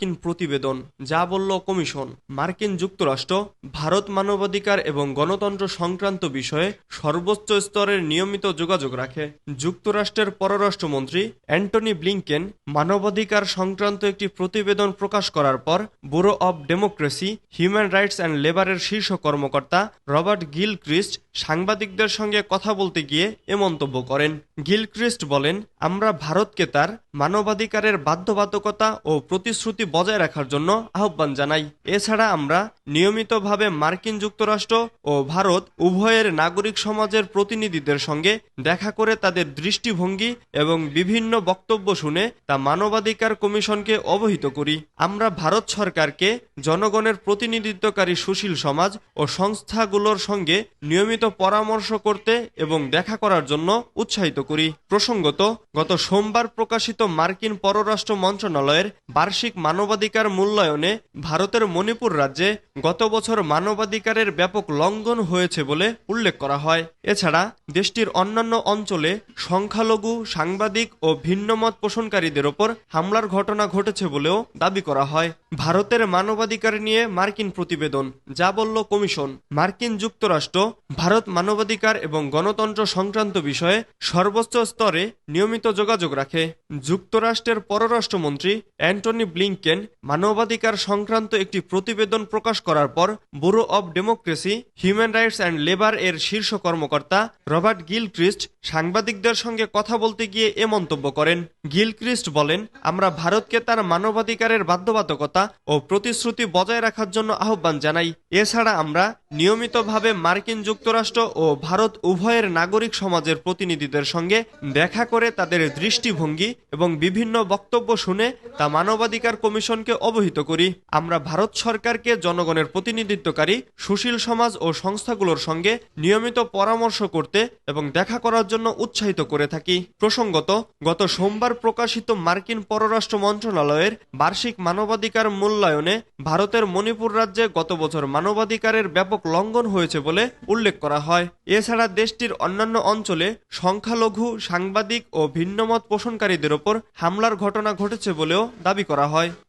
মার্কিন প্রতিবেদন, যা বলল কমিশন। মার্কিন যুক্তরাষ্ট্র, ভারত মানবাধিকার এবং গণতন্ত্র সংক্রান্ত বিষয়ে সর্বোচ্চ স্তরের নিয়মিত যোগাযোগ রাখে। যুক্তরাষ্ট্রের পররাষ্ট্রমন্ত্রী অ্যান্টনি ব্লিংকেন মানবাধিকার সংক্রান্ত একটি প্রতিবেদন প্রকাশ করার পর bureau of democracy, human rights and লেবারের শীর্ষ কর্মকর্তা রবার্ট গিল ক্রিস্ট সাংবাদিকদের সঙ্গে কথা বলতে গিয়ে এ মন্তব্য করেন। গিলক্রিস্ট বলেন, আমরা ভারতকে তার মানবাধিকারের বাধ্যবাধকতা ও প্রতিশ্রুতি বজায় রাখার জন্য আহ্বান জানাই। এছাড়া আমরা নিয়মিতভাবে মার্কিন যুক্তরাষ্ট্র ও ভারত উভয়ের নাগরিক সমাজের প্রতিনিধিদের সঙ্গে দেখা করে তাদের দৃষ্টিভঙ্গি এবং বিভিন্ন বক্তব্য শুনে তা মানবাধিকার কমিশনকে অবহিত করি। আমরা ভারত সরকারকে জনগণের প্রতিনিধিত্বকারী সুশীল সমাজ ও সংস্থাগুলোর সঙ্গে নিয়মিত পরামর্শ করতে এবং দেখা করার জন্য উৎসাহিত করি। প্রসঙ্গত, গত সোমবার প্রকাশিত মার্কিন পররাষ্ট্র মন্ত্রণালয়ের বার্ষিক মানবাধিকার মূল্যায়নে ভারতের মণিপুর রাজ্যে গত বছর মানবাধিকারের ব্যাপক লঙ্ঘন হয়েছে বলে উল্লেখ করা হয়। এছাড়া, দেশটির অন্যান্য অঞ্চলে সংখ্যালঘু, সাংবাদিক ও ভিন্নমত পোষণকারীদের ওপর হামলার ঘটনা ঘটেছে বলেও দাবি করা হয়। ভারতের মানবাধিকার নিয়ে মার্কিন প্রতিবেদন, যা বলল কমিশন। মার্কিন যুক্তরাষ্ট্র, ভারত মানবাধিকার এবং গণতন্ত্র সংক্রান্ত বিষয়ে সর্বোচ্চ স্তরে নিয়মিত যোগাযোগ রাখে। যুক্তরাষ্ট্রের পররাষ্ট্রমন্ত্রী অ্যান্টনি ব্লিংকেন মানবাধিকার সংক্রান্ত একটি প্রতিবেদন প্রকাশ করার পর bureau of democracy, human rights and labour এর শীর্ষ কর্মকর্তা রবার্ট গিলক্রিস্ট সাংবাদিকদের সঙ্গে কথা বলতে গিয়ে এ মন্তব্য করেন। গিলক্রিস্ট বলেন, আমরা ভারতকে তার মানবাধিকারের বাধ্যবাধকতা ও প্রতিশ্রুতি বজায় রাখার জন্য আহ্বান জানাই। এছাড়া আমরা নিয়মিতভাবে মার্কিন যুক্তরাষ্ট্র ও ভারত উভয়ের নাগরিক সমাজের প্রতিনিধিদের সঙ্গে দেখা করে তাদের দৃষ্টিভঙ্গি এবং বিভিন্ন বক্তব্য শুনে তা মানবাধিকার কমিশনকে অবহিত করি। আমরা ভারত সরকারকে জনগণের প্রতিনিধিত্বকারী, সুশীল সমাজ ও সংস্থাগুলোর সঙ্গে নিয়মিত পরামর্শ করতে এবং দেখা করার জন্য উৎসাহিত করে থাকি। প্রসঙ্গত, গত সোমবার প্রকাশিত মার্কিন পররাষ্ট্র মন্ত্রণালয়ের বার্ষিক মানবাধিকার মূল্যায়নে ভারতের মণিপুর রাজ্যে গত বছর মানবাধিকারের ব্যাপক লঙ্ঘন হয়েছে বলে উল্লেখ করা হয়। এছাড়া দেশটির অন্যান্য অঞ্চলে সংখ্যালঘু, সাংবাদিক ও ভিন্নমত পোষণকারীদের ওপর হামলার ঘটনা ঘটেছে বলেও দাবি করা হয়।